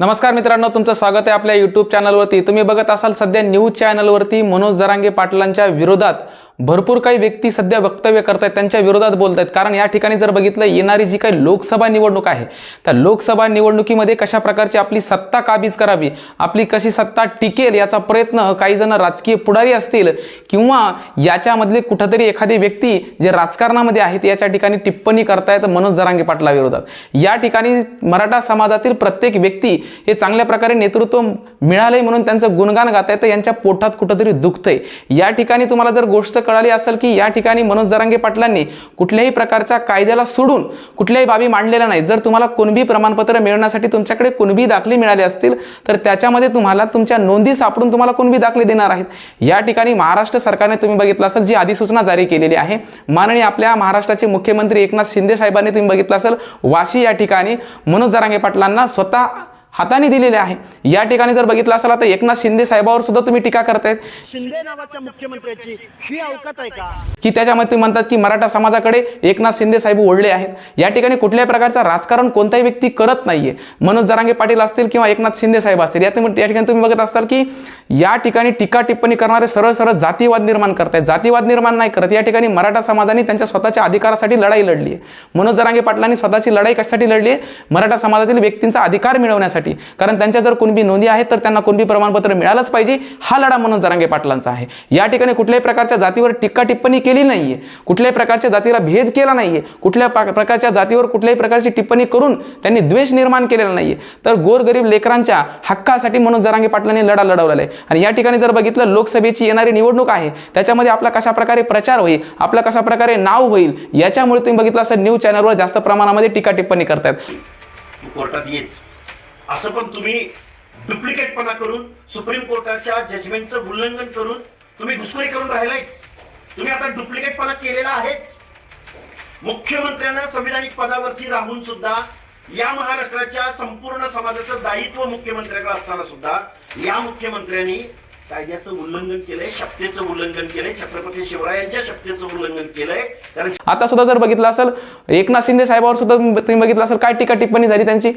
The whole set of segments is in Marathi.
नमस्कार मित्रांनो तुमचं स्वागत आहे आपल्या यूट्यूब चॅनलवरती तुम्ही बघत असाल सध्या न्यूज चॅनलवरती मनोज जरांगे पाटलांच्या विरोधात भरपूर काही व्यक्ती सध्या वक्तव्य करतायत त्यांच्या विरोधात बोलत आहेत कारण या ठिकाणी जर बघितलं येणारी जी काही लोकसभा निवडणूक आहे त्या लोकसभा निवडणुकीमध्ये कशा प्रकारची आपली सत्ता काबीज करावी आपली कशी सत्ता टिकेल याचा प्रयत्न काही जण राजकीय पुढारी असतील किंवा याच्यामधले कुठंतरी एखादी व्यक्ती जे राजकारणामध्ये आहेत याच्या ठिकाणी टिप्पणी करतायत मनोज जरांगे पाटला विरोधात. या ठिकाणी मराठा समाजातील प्रत्येक व्यक्ती हे चांगल्या प्रकारे नेतृत्व मिळालंय म्हणून त्यांचं गुणगान गात आहे तर यांच्या पोटात कुठंतरी दुखतंय. या ठिकाणी तुम्हाला जर गोष्ट कळाली असेल की या ठिकाणी मनोज जरांगे पाटलांनी कुठल्याही प्रकारच्या कायद्याला सोडून कुठल्याही बाबी मांडलेल्या नाही जर तुम्हाला कुणबी प्रमाणपत्र मिळवण्यासाठी तुमच्याकडे कुणबी दाखले मिळाले असतील तर त्याच्यामध्ये तुम्हाला तुमच्या नोंदी सापडून तुम्हाला कुणबी दाखले देणार आहेत. या ठिकाणी महाराष्ट्र सरकारने तुम्ही बघितलं असेल जी अधिसूचना जारी केलेली आहे. माननीय आपल्या महाराष्ट्राचे मुख्यमंत्री एकनाथ शिंदे साहेबांनी तुम्ही बघितलं असेल वाशी या ठिकाणी मनोज जरांगे पाटलांना स्वतः हाताने दिलेले आहे. या ठिकाणी जर बघितलं असेल आता एकनाथ शिंदे साहेबावर सुद्धा तुम्ही टीका करतायत. शिंदे नावाच्या मुख्यमंत्र्याची ही अवकात आहे का? की त्याच्यामध्ये तुम्ही म्हणतात की मराठा समाजाकडे एकनाथ शिंदे साहेब ओढले आहेत. या ठिकाणी कुठल्याही प्रकारचं राजकारण कोणताही व्यक्ती करत नाहीये. मनोज जरांगे पाटील असतील किंवा एकनाथ शिंदे साहेब असतील या ठिकाणी तुम्ही बघत असताल की या ठिकाणी टीका टिप्पणी करणारे सरळ सरळ जातीवाद निर्माण करतायत. जातीवाद निर्माण नाही करत. या ठिकाणी मराठा समाजाने त्यांच्या स्वतःच्या अधिकारासाठी लढाई लढली आहे मनोज जरांगे पाटलांनी स्वतःची लढाई कशासाठी लढली आहे मराठा समाजातील व्यक्तींचा अधिकार मिळवण्यासाठी. कारण त्यांच्या जर कुणबी नोंदी आहेत तर त्यांना कुणबी प्रमाणपत्र मिळालंच पाहिजे. हा लढा म्हणून जरांगे पाटलांचा आहे. या ठिकाणी कुठल्याही प्रकारच्या जातीवर टीका टिप्पणी केली नाहीये. कुठल्याही प्रकारच्या जातीला भेद केला नाहीये. कुठल्या प्रकारच्या जातीवर कुठल्याही प्रकारची टिप्पणी करून त्यांनी द्वेष निर्माण केलेला नाहीये. तर गोरगरीब लेकरांच्या हक्कासाठी म्हणून जरांगे पाटलांनी लढा लढवलेला आहे. आणि या ठिकाणी जर बघितलं लोकसभेची येणारी निवडणूक आहे त्याच्यामध्ये आपला कशा प्रकारे प्रचार होईल आपला कशा प्रकारे नाव होईल याच्यामुळे तुम्ही बघितलं असं न्यूज चॅनलवर जास्त प्रमाणामध्ये टीका टिप्पणी करतात कोर्टात येच असं पण तुम्ही डुप्लिकेटपणा करून सुप्रीम कोर्टाच्या जजमेंटचं उल्लंघन करून तुम्ही घुसखोरी करून राहिलायच. तुम्ही आता डुप्लिकेटपणा केलेला आहेच. मुख्यमंत्र्यांना संविधानिक पदावरती राहून सुद्धा या महाराष्ट्राच्या संपूर्ण समाजाचं दायित्व मुख्यमंत्र्याकडे असताना सुद्धा या मुख्यमंत्र्यांनी कायद्याचं उल्लंघन केलंय शक्तीचं उल्लंघन केलंय छत्रपती शिवरायांच्या शक्तीचं उल्लंघन केलंय. कारण आता सुद्धा जर बघितलं असेल एकनाथ शिंदे साहेबावर सुद्धा तुम्ही बघितलं असेल काय टीका टिप्पणी झाली त्यांची?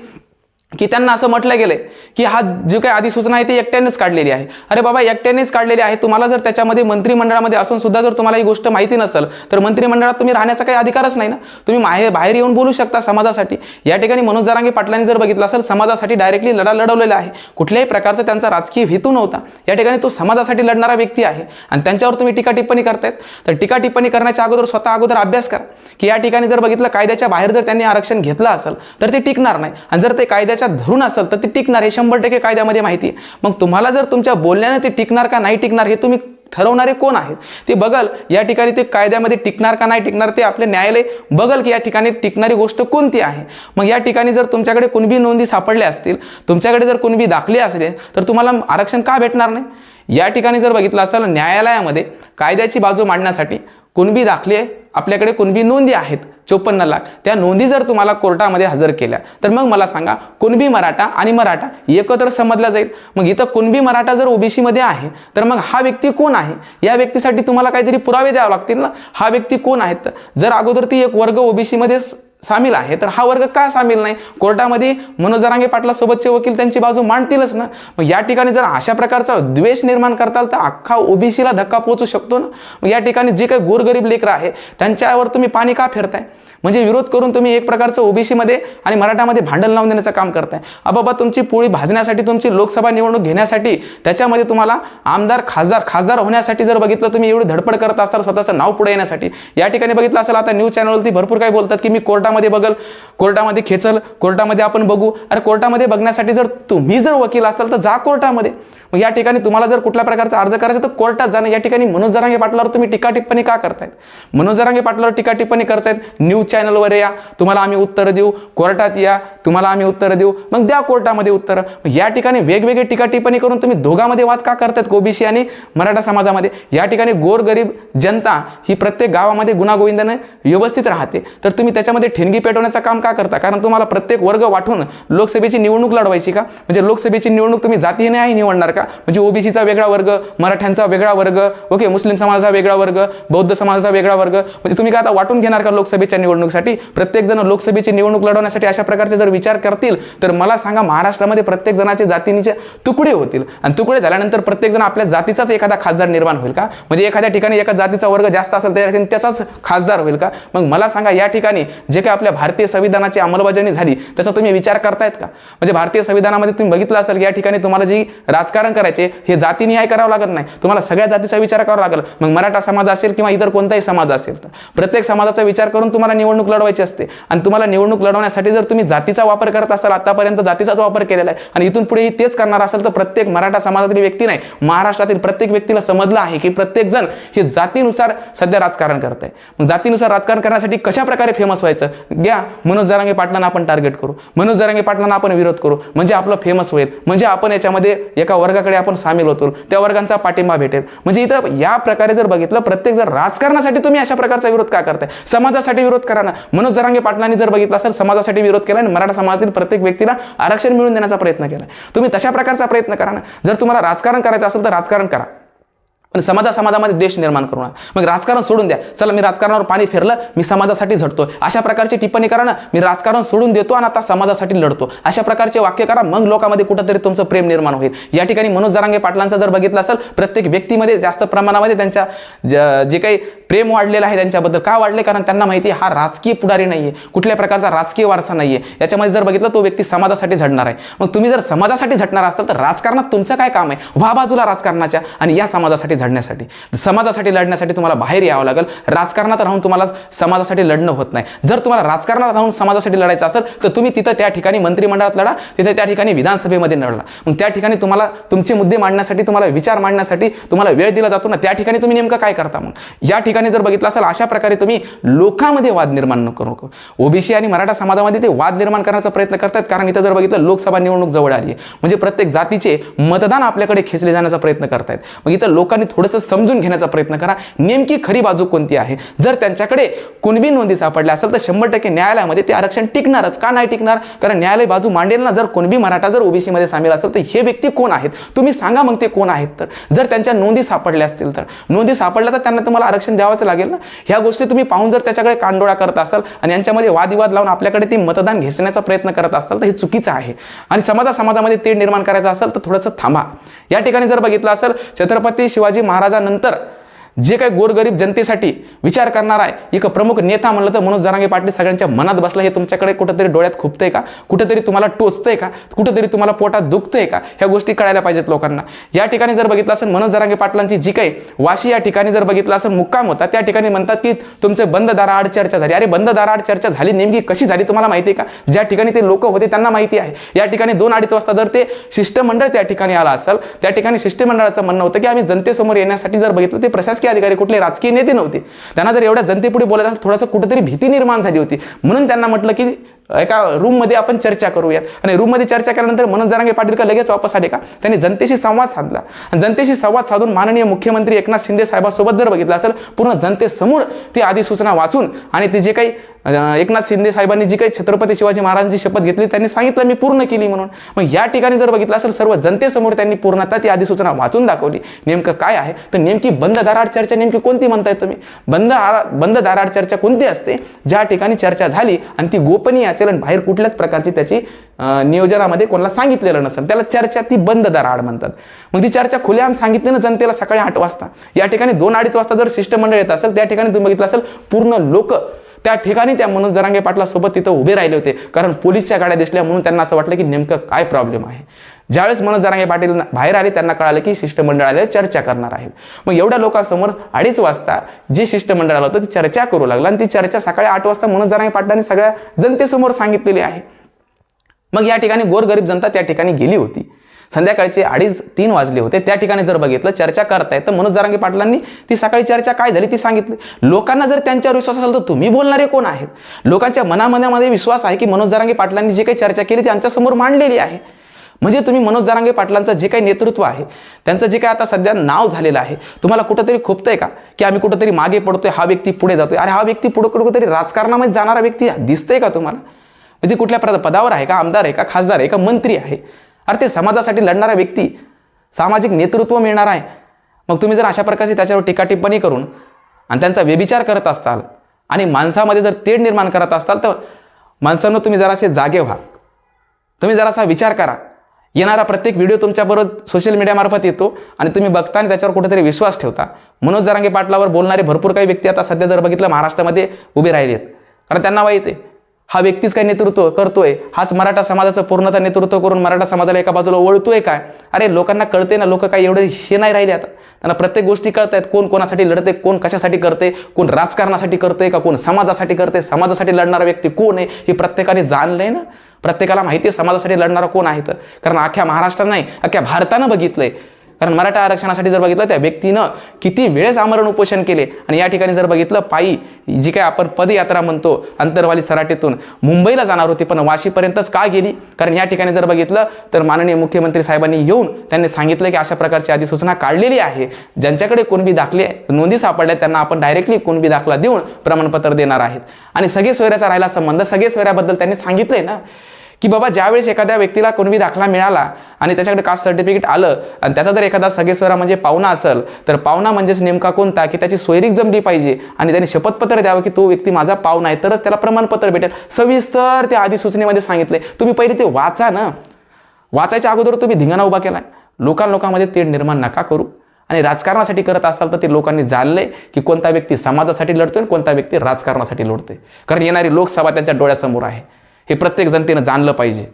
की त्यांना असं म्हटलं गेलं की हा जी काही अधिसूचना आहे ती एकट्यानेच काढलेली आहे. अरे बाबा एकट्यानेच काढलेली आहे. तुम्हाला जर त्याच्यामध्ये मंत्रिमंडळामध्ये असून सुद्धा जर तुम्हाला ही गोष्ट माहिती नसेल तर मंत्रिमंडळात तुम्ही राहण्याचा काही अधिकारच नाही ना? तुम्ही माहे बाहेर येऊन बोलू शकता समाजासाठी. या ठिकाणी मनोज जरांगे पाटलांनी जर बघितलं असेल समाजासाठी डायरेक्टली लढा लढवलेला आहे. कुठल्याही प्रकारचा त्यांचा राजकीय हेतू नव्हता. या ठिकाणी तो समाजासाठी लढणारा व्यक्ती आहे. आणि त्यांच्यावर तुम्ही टीका टिप्पणी करतायत. तर टीका टिप्पणी करण्याच्या अगोदर स्वतः अगोदर अभ्यास करा. की या ठिकाणी जर बघितलं कायद्याच्या बाहेर जर त्यांनी आरक्षण घेतलं असेल तर ते टिकणार नाही. आणि जर ते कायद्याच्या धरून असेल तर ते टिकणार हे शंभर टक्के कायद्यामध्ये माहिती आहे. मग तुम्हाला जर तुमच्या बोलण्याने ते टिकणार का नाही टिकणार हे तुम्ही ठरवणारे कोण आहेत? ते बघल या ठिकाणी ते कायद्यामध्ये टिकणार का नाही टिकणार ते आपले न्यायालय बघल की या ठिकाणी टिकणारी गोष्ट कोणती आहे. मग या ठिकाणी जर तुमच्याकडे कुणबी नोंदी सापडल्या असतील तुमच्याकडे जर कुणबी दाखले असले तर तुम्हाला आरक्षण का भेटणार नाही? या ठिकाणी जर बघितलं असेल न्यायालयामध्ये कायद्याची बाजू मांडण्यासाठी कुणबी दाखले आपल्याकडे कुणबी नोंदी आहेत चोपन्न लाख. त्या नोंदी जर तुम्हाला कोर्टामध्ये हजर केल्या तर मग मला सांगा कुणबी मराठा आणि मराठा एकत्र समजला जाईल. मग इथं कुणबी मराठा जर ओबीसीमध्ये आहे तर मग हा व्यक्ती कोण आहे? या व्यक्तीसाठी तुम्हाला काहीतरी पुरावे द्यावे लागतील ना? हा व्यक्ती कोण आहेत? तर जर अगोदर ती एक वर्ग ओबीसीमध्येच सामील आहे. तर हा वर्ग का सामील नाही? कोर्टामध्ये मनोज जरांगे पाटला सोबतचे वकील त्यांची बाजू मांडतीलच ना? मग या ठिकाणी जर अशा प्रकारचा द्वेष निर्माण करताल तर अख्खा ओबीसीला धक्का पोचू शकतो ना? मग या ठिकाणी जे काही गोरगरीब लेकरं आहे त्यांच्यावर तुम्ही पाणी का फिरताय? म्हणजे विरोध करून तुम्ही एक प्रकारचं ओबीसीमध्ये आणि मराठामध्ये भांडण लावून देण्याचं काम करताय. अबाबा तुमची पोळी भाजण्यासाठी तुमची लोकसभा निवडणूक घेण्यासाठी त्याच्यामध्ये तुम्हाला आमदार खासदार खासदार होण्यासाठी जर बघितलं तुम्ही एवढी धडपड करत असताल स्वतःचं नाव पुढे येण्यासाठी. या ठिकाणी बघितलं असेल आता न्यूज चॅनलवरती भरपूर काही बोलतात की मी कोर्ट कोर्टामध्ये बघल कोर्टामध्ये खेचल कोर्टामध्ये आपण बघू. अरे कोर्टामध्ये बघण्यासाठी जर तुम्ही जर वकील असाल तर जा कोर्टामध्ये. मग या ठिकाणी तुम्हाला जर कुठल्या प्रकारचा अर्ज करायचा तर कोर्टात जाणं या ठिकाणी मनोज जरांगे पाटलावर तुम्ही टीका टिप्पणी का करतायत? मनोज जरांगे पाटलावर टीका टिप्पणी करतायत न्यूज चॅनलवर या तुम्हाला आम्ही उत्तरं देऊ कोर्टात या तुम्हाला आम्ही उत्तरं देऊ मग द्या कोर्टामध्ये उत्तरं. मग या ठिकाणी वेगवेगळे टीका टिप्पणी करून तुम्ही दोघांमध्ये वाद का करतायत ओबीसी आणि मराठा समाजामध्ये? या ठिकाणी गोरगरीब जनता ही प्रत्येक गावामध्ये गुणागोविंदाने व्यवस्थित राहते. तर तुम्ही त्याच्यामध्ये ठिणगी पेटवण्याचं काम का करता? कारण तुम्हाला प्रत्येक वर्ग वाटून लोकसभेची निवडणूक लढवायची का? म्हणजे लोकसभेची निवडणूक तुम्ही जातीने आहे निवडणार का? म्हणजे ओबीसीचा वेगळा वर्ग मराठ्यांचा वेगळा वर्ग ओके मुस्लिम समाजाचा वेगळा वर्ग बौद्ध समाजाचा वेगळा वर्ग. म्हणजे तुम्ही का आता वाटून घेणार का लोकसभेच्या निवडणुकीसाठी? प्रत्येकजण लोकसभेची निवडणूक लढवण्यासाठी अशा प्रकारचे जर विचार करतील तर मला सांगा महाराष्ट्रामध्ये प्रत्येक जणाचे जातीनीचे तुकडे होतील. आणि तुकडे झाल्यानंतर प्रत्येकजण आपल्या जातीचाच एखादा खासदार निर्माण होईल का? म्हणजे एखाद्या ठिकाणी एका जातीचा वर्ग जास्त असेल त्या ठिकाणी त्याचाच खासदार होईल का? मग मला सांगा या ठिकाणी जे काही आपल्या भारतीय संविधानाची अंमलबजावणी झाली त्याचा तुम्ही विचार करतायत का? म्हणजे भारतीय संविधानामध्ये तुम्ही बघितलं असेल की या ठिकाणी तुम्हाला जी राजकारण करायचे हे जातीनिहाय करावं लागत नाही. तुम्हाला सगळ्या जातीचा विचार करावा लागेल. मग मराठा समाज असेल किंवा इतर कोणताही समाज असेल तर. प्रत्येक समाजाचा विचार करून तुम्हाला निवडणूक लढवायची असते. आणि तुम्हाला निवडणूक लढवण्यासाठी जर तुम्ही जातीचा वापर करत असाल आतापर्यंत जातीचाच वापर केलेला आहे आणि इथून पुढेही तेच करणार असेल तर प्रत्येक मराठा समाजातील व्यक्ती नाही. महाराष्ट्रातील प्रत्येक व्यक्तीला समजलं आहे की प्रत्येक जण हे जातीनुसार सध्या राजकारण करत आहे. मग जातीनुसार राजकारण करण्यासाठी कशा प्रकारे फेमस व्हायचं? घ्या. मनोज जरांगे पाटलांना आपण टार्गेट करू. मनोज जरांगे पाटलांना आपण विरोध करू. म्हणजे आपलं फेमस होईल. म्हणजे आपण याच्यामध्ये एका वर्ग वर्गाकडे आपण सामील होतो त्या वर्गांचा पाठिंबा भेटेल. म्हणजे इथं या प्रकारे जर बघितलं प्रत्येक जर राजकारणासाठी तुम्ही अशा प्रकारचा विरोध का करताय? समाजासाठी विरोध करा ना. मनोज जरांगे पाटलांनी जर बघितलं असेल समाजासाठी विरोध केला आणि मराठा समाजातील प्रत्येक व्यक्तीला आरक्षण मिळून देण्याचा प्रयत्न केला. तुम्ही तशा प्रकारचा प्रयत्न करा ना. जर तुम्हाला राजकारण करायचं असेल तर राजकारण करा. आणि समाजा समाजामध्ये देश निर्माण करू मग राजकारण सोडून द्या. चला मी राजकारणावर पाणी फिरलं मी समाजासाठी झटतोय अशा प्रकारची टिप्पणी करा ना मी राजकारण सोडून देतो आणि आता समाजासाठी लढतो. अशा प्रकारचे वाक्य करा मग लोकांमध्ये कुठंतरी तुमचं प्रेम निर्माण होईल. या ठिकाणी मनोज जरांगे पाटलांचं जर बघितलं असेल प्रत्येक व्यक्तीमध्ये जास्त प्रमाणामध्ये त्यांच्या ज- जे काही प्रेम वाढलेलं आहे त्यांच्याबद्दल का वाढले? कारण त्यांना माहिती आहे हा राजकीय पुढारी नाहीये. कुठल्या प्रकारचा राजकीय वारसा नाहीये. याच्यामध्ये जर बघितलं तो व्यक्ती समाजासाठी झडणार आहे. मग तुम्ही जर समाजासाठी झटणार असाल तर राजकारणात तुमचं काय काम आहे? व्हा बाजूला राजकारणाच्या आणि या समाजासाठी झडण्यासाठी समाजासाठी लढण्यासाठी तुम्हाला बाहेर यावं लागेल. राजकारणात राहून तुम्हाला समाजासाठी लढणं होत नाही. जर तुम्हाला राजकारणात राहून समाजासाठी लढायचं असेल तर तुम्ही तिथं त्या ठिकाणी मंत्रिमंडळात लढा तिथे त्या ठिकाणी विधानसभेमध्ये लढला मग त्या ठिकाणी तुम्हाला तुमचे मुद्दे मांडण्यासाठी तुम्हाला विचार मांडण्यासाठी तुम्हाला वेळ दिला जातो ना त्या ठिकाणी तुम्ही नेमकं काय करता मग? या ठिकाणी जर बघितलं असेल अशा प्रकारे तुम्ही लोकांमध्ये वाद निर्माण करू नको. ओबीसी आणि मराठा समाजामध्ये ते वाद निर्माण करण्याचा प्रयत्न करतात कारण इथं जर बघितलं लोकसभा निवडणूक जवळ आली आहे. म्हणजे प्रत्येक जातीचे मतदान आपल्याकडे खेचले जाण्याचा प्रयत्न करतायत. मग इथं लोकांनी थोडंसं समजून घेण्याचा प्रयत्न करा. नेमकी खरी बाजू कोणती आहे? जर त्यांच्याकडे कुणबी नोंदी सापडल्या असेल तर शंभर टक्के न्यायालयामध्ये ते आरक्षण टिकणारच. का नाही टिकणार? कारण न्यायालय बाजू मांडेल ना जर कुणबी मराठा जर ओबीसी मध्ये सामील असेल तर हे व्यक्ती कोण आहेत? तुम्ही सांगा मग ते कोण आहेत तर. जर त्यांच्या नोंदी सापडल्या असतील तर. नोंदी सापडल्या तर त्यांना तुम्हाला आरक्षण द्यावंच लागेल ना? ह्या गोष्टी तुम्ही पाहून जर त्याच्याकडे कांडोळा करत असाल आणि यांच्यामध्ये वादविवाद लावून आपल्याकडे ते मतदान घेसण्याचा प्रयत्न करत असाल तर हे चुकीचं आहे. आणि समाजा समाजामध्ये ते निर्माण करायचं असेल तर थोडंसं थांबा. या ठिकाणी जर बघितलं असेल छत्रपती शिवाजी महाराजांनंतर जे काही गोरगरीब जनतेसाठी विचार करणार आहे एक प्रमुख नेता म्हणलं तर मनोज जरांगे पाटील सगळ्यांच्या मनात बसला हे तुमच्याकडे कुठेतरी डोळ्यात खुपतंय का? कुठेतरी तुम्हाला टोचतंय का? कुठेतरी तुम्हाला पोटात दुखतंय का? ह्या गोष्टी कळायला पाहिजेत लोकांना. या ठिकाणी जर बघितलं असेल मनोज जरांगे पाटलांची जी काही वाशी या ठिकाणी जर बघितलं असेल मुक्काम होता त्या ठिकाणी म्हणतात की तुमचे बंद दाराआड चर्चा झाली. अरे बंद दाराआड चर्चा झाली नेमकी कशी झाली तुम्हाला माहिती आहे का? ज्या ठिकाणी ते लोक होते त्यांना माहिती आहे. या ठिकाणी दोन अडीच वाजता जर ते शिष्टमंडळ त्या ठिकाणी आला असेल त्या ठिकाणी शिष्टमंडळाचं म्हणणं होतं की आम्ही जनतेसमोर येण्यासाठी जर बघितलं ते प्रशासकीय अधिकारी कुठले राजकीय नेते नव्हते. त्यांना जर एवढ्या जनतेपुढे बोलायला थोडंसं कुठेतरी भीती निर्माण झाली होती. म्हणून त्यांना म्हटलं की एका रूममध्ये आपण चर्चा करूयात. आणि रूममध्ये चर्चा केल्यानंतर मनोज जरांगे पाटील का लगेच वापस आले का? त्यांनी जनतेशी संवाद साधला. आणि जनतेशी संवाद साधून माननीय मुख्यमंत्री एकनाथ शिंदे साहेबांसोबत जर बघितलं असेल पूर्ण जनतेसमोर ती अधिसूचना वाचून आणि ते जे काही एकनाथ शिंदे साहेबांनी जी काही छत्रपती शिवाजी महाराजांची शपथ घेतली त्यांनी सांगितलं मी पूर्ण केली म्हणून. मग या ठिकाणी जर बघितलं असेल सर्व जनतेसमोर त्यांनी पूर्णता ती अधिसूचना वाचून दाखवली. नेमकं काय आहे? तर नेमकी बंद दाराड चर्चा नेमकी कोणती म्हणताय तुम्ही? बंद आरा- बंद दाराड चर्चा कोणती असते? ज्या ठिकाणी चर्चा झाली आणि ती गोपनीय असेल आणि बाहेर कुठल्याच प्रकारची त्याची नियोजनामध्ये कोणाला सांगितलेलं नसेल त्याला चर्चा ती बंद दाराड म्हणतात. मग ती चर्चा खुलेआम सांगितली ना जनतेला सकाळी आठ वाजता. या ठिकाणी दोन अडीच वाजता जर शिष्टमंडळ येत असेल त्या ठिकाणी तुम्ही बघितलं असेल पूर्ण लोक त्या ठिकाणी त्या मनोज जरांगे पाटलासोबत तिथं उभे राहिले होते. कारण पोलीसच्या गाड्या दिसल्या म्हणून त्यांना असं वाटलं की नेमकं काय प्रॉब्लेम आहे. ज्यावेळेस मनोज जरांगे पाटील बाहेर आले त्यांना कळालं की शिष्टमंडळाला चर्चा करणार आहेत. मग एवढ्या लोकांसमोर अडीच वाजता जे शिष्टमंडळ आलं होतं ती चर्चा करू लागलं. आणि ती चर्चा सकाळी आठ वाजता मनोज जरांगे पाटलांनी सगळ्या जनतेसमोर सांगितलेली आहे. मग या ठिकाणी गोरगरीब जनता त्या ठिकाणी गेली होती. संध्याकाळचे अडीच तीन वाजले होते. त्या ठिकाणी जर बघितलं चर्चा करताय तर मनोज जरांगे पाटलांनी ती सकाळी चर्चा काय झाली ती सांगितली. लोकांना जर त्यांच्यावर विश्वास असेल तर तुम्ही बोलणारे कोण आहेत? लोकांच्या मनामनामध्ये विश्वास आहे की मनोज जरांगे पाटलांनी जी काही चर्चा केली ती आमच्यासमोर मांडलेली आहे. म्हणजे तुम्ही मनोज जारांगे पाटलांचं जे काही नेतृत्व आहे त्यांचं जे काही आता सध्या नाव झालेलं आहे तुम्हाला कुठंतरी खोपतंय का? की आम्ही कुठंतरी मागे पडतोय हा व्यक्ती पुढे जातोय. अरे हा व्यक्ती पुढे कुठेतरी राजकारणामध्ये जाणारा व्यक्ती दिसतंय का तुम्हाला? म्हणजे कुठल्या पदावर आहे का? आमदार आहे का? खासदार आहे का? मंत्री आहे. अरे ते समाजासाठी लढणारा व्यक्ती सामाजिक नेतृत्व मिळणार आहे. मग तुम्ही जर अशा प्रकारची त्याच्यावर टीकाटिप्पणी करून आणि त्यांचा व्यभिचार करत असताल आणि माणसामध्ये जर तेढ निर्माण करत असताल तर माणसांना तुम्ही जरासे जागे व्हा. तुम्ही जरासा विचार करा. येणारा प्रत्येक व्हिडिओ तुमच्याबरोबर सोशल मीडियामार्फत येतो आणि तुम्ही बघता आणि त्याच्यावर कुठेतरी विश्वास ठेवता. मनोज जरांगे पाटलावर बोलणारे भरपूर काही व्यक्ती आता सध्या जर बघितलं महाराष्ट्रामध्ये उभे राहिले आहेत कारण त्यांना माहिती आहे हा व्यक्तीच काय नेतृत्व करतोय? हाच मराठा समाजाचं पूर्णतः नेतृत्व करून मराठा समाजाला एका बाजूला ओळतोय काय? अरे लोकांना कळते ना लोक काय एवढे हे नाही राहिले आता. त्यांना प्रत्येक गोष्टी कळत आहेत कोण कोणासाठी लढते कोण कशासाठी करते कोण राजकारणासाठी करते का कोण समाजासाठी करते समाजासाठी लढणारा व्यक्ती कोण आहे हे प्रत्येकाने जाणलंय ना? प्रत्येकाला माहिती आहे समाजासाठी लढणारा कोण आहे तर. कारण अख्ख्या महाराष्ट्रात नाही अख्ख्या भारतानं बघितलंय. कारण मराठा आरक्षणासाठी जर बघितलं त्या व्यक्तीनं किती वेळेस आमरण उपोषण केले. आणि या ठिकाणी जर बघितलं पायी जी काय आपण पदयात्रा म्हणतो अंतरवाली सराटेतून मुंबईला जाणार होती पण वाशीपर्यंतच का गेली? कारण या ठिकाणी जर बघितलं तर माननीय मुख्यमंत्री साहेबांनी येऊन त्यांनी सांगितलं की अशा प्रकारची अधिसूचना काढलेली आहे. ज्यांच्याकडे कुणबी दाखले नोंदी सापडल्या त्यांना आपण डायरेक्टली कुणबी दाखला देऊन प्रमाणपत्र देणार आहेत. आणि सगळे सोयऱ्याचा राहिला संबंध सगळे सोयऱ्याबद्दल त्यांनी सांगितलंय ना. की बाबा ज्यावेळेस एखाद्या व्यक्तीला कोणवी दाखला मिळाला आणि त्याच्याकडे कास्ट सर्टिफिकेट आलं आणि त्याचा जर एखादा सगळे म्हणजे पाहुणा असेल तर पाहुणा म्हणजेच नेमका कोणता? की त्याची सोयरीक जमली पाहिजे आणि त्याने शपथपत्र द्यावं की तो व्यक्ती माझा पाहुणा आहे तरच त्याला प्रमाणपत्र भेटेल. सविस्तर त्या अधिसूचनेमध्ये सांगितले तुम्ही पहिले ते वाचा ना. वाचायच्या अगोदर तुम्ही धिंगाणा उभा केला लोकां लोकांमध्ये तेढ निर्माण नका करू. आणि राजकारणासाठी करत असाल तर ते लोकांनी जाणले की कोणता व्यक्ती समाजासाठी लढतोय आणि कोणता व्यक्ती राजकारणासाठी लढतोय. कारण येणारी लोकसभा त्यांच्या डोळ्यासमोर आहे. हे प्रत्येक जनतेनं जाणलं पाहिजे.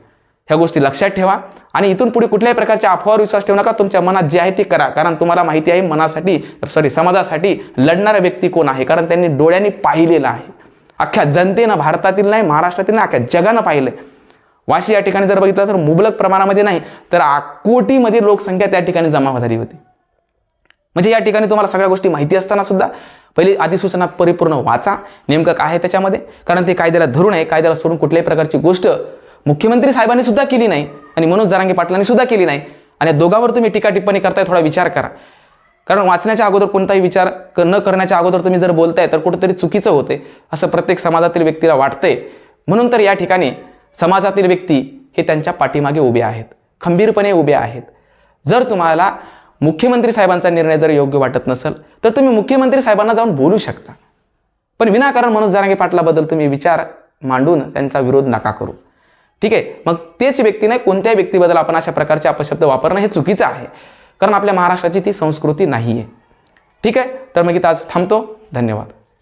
ह्या गोष्टी लक्षात ठेवा आणि इथून पुढे कुठल्याही प्रकारच्या अफवावर विश्वास ठेवू नका. तुमच्या मनात जे आहे ते करा. कारण तुम्हाला माहिती आहे मनासाठी सॉरी समाजासाठी लढणारा व्यक्ती कोण आहे? कारण त्यांनी डोळ्यांनी पाहिलेलं आहे. अख्ख्या जनतेनं भारतातील नाही महाराष्ट्रातील नाही अख्ख्या जगानं पाहिलंय. वाशी या ठिकाणी जर बघितलं तर मुबलक प्रमाणामध्ये नाही तर कोटीमध्ये लोकसंख्या त्या ठिकाणी जमा झाली होती. म्हणजे या ठिकाणी तुम्हाला सगळ्या गोष्टी माहिती असताना सुद्धा पहिली अधिसूचना परिपूर्ण वाचा नेमकं काय आहे त्याच्यामध्ये? कारण ते कायद्याला धरून आहे कायद्याला सोडून कुठल्याही प्रकारची गोष्ट मुख्यमंत्री साहेबांनी सुद्धा केली नाही आणि मनोज जरांगे पाटलांनी सुद्धा केली नाही. आणि दोघांवर तुम्ही टीका टिप्पणी करताय थोडा विचार करा. कारण वाचण्याच्या अगोदर कोणताही विचार न करण्याच्या अगोदर तुम्ही जर बोलताय तर कुठंतरी चुकीचं होते असं प्रत्येक समाजातील व्यक्तीला वाटतंय. म्हणून तर या ठिकाणी समाजातील व्यक्ती हे त्यांच्या पाठीमागे उभे आहेत खंबीरपणे उभे आहेत. जर तुम्हाला मुख्यमंत्री साहेबांचा निर्णय जर योग्य वाटत नसेल तर तुम्ही मुख्यमंत्री साहेबांना जाऊन बोलू शकता. पण विनाकारण मनोज जरांगे पाटलाबद्दल तुम्ही विचार मांडून त्यांचा विरोध नका करू. ठीक आहे? मग तेच व्यक्ती नाही कोणत्याही व्यक्तीबद्दल आपण अशा प्रकारचे अपशब्द वापरणं हे चुकीचं आहे. कारण आपल्या महाराष्ट्राची ती संस्कृती नाही आहे ठीक आहे? तर मग इथं आज थांबतो. धन्यवाद.